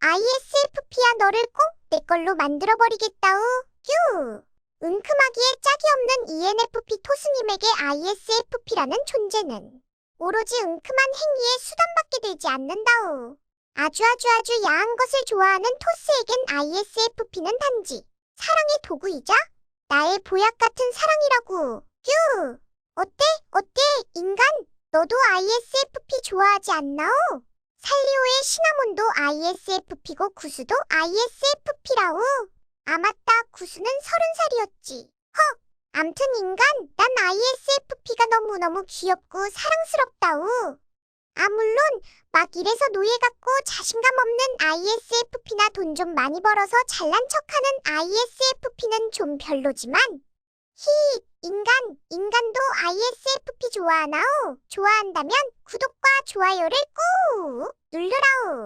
ISFP야 너를 꼭 내 걸로 만들어버리겠다우. 뀨. 은큼하기에 짝이 없는 ENFP 토스님에게 ISFP라는 존재는 오로지 은큼한 행위에 수단받게 되지 않는다우. 아주 아주 아주 야한 것을 좋아하는 토스에겐 ISFP는 단지 사랑의 도구이자 나의 보약 같은 사랑이라고. 뀨. 어때? 어때? 인간? 너도 ISFP 좋아하지 않나오? 살리오의 시나몬도 ISFP고 구수도 ISFP라우. 아 맞다 구수는 서른 살이었지. 헉. 암튼 인간 난 ISFP가 너무너무 귀엽고 사랑스럽다우. 아 물론 막 이래서 노예 같고 자신감 없는 ISFP나 돈 좀 많이 벌어서 잘난 척하는 ISFP는 좀 별로지만 히 인간 인간도 ISFP 좋아하나오? 좋아한다면 구독과 좋아요를 꾹.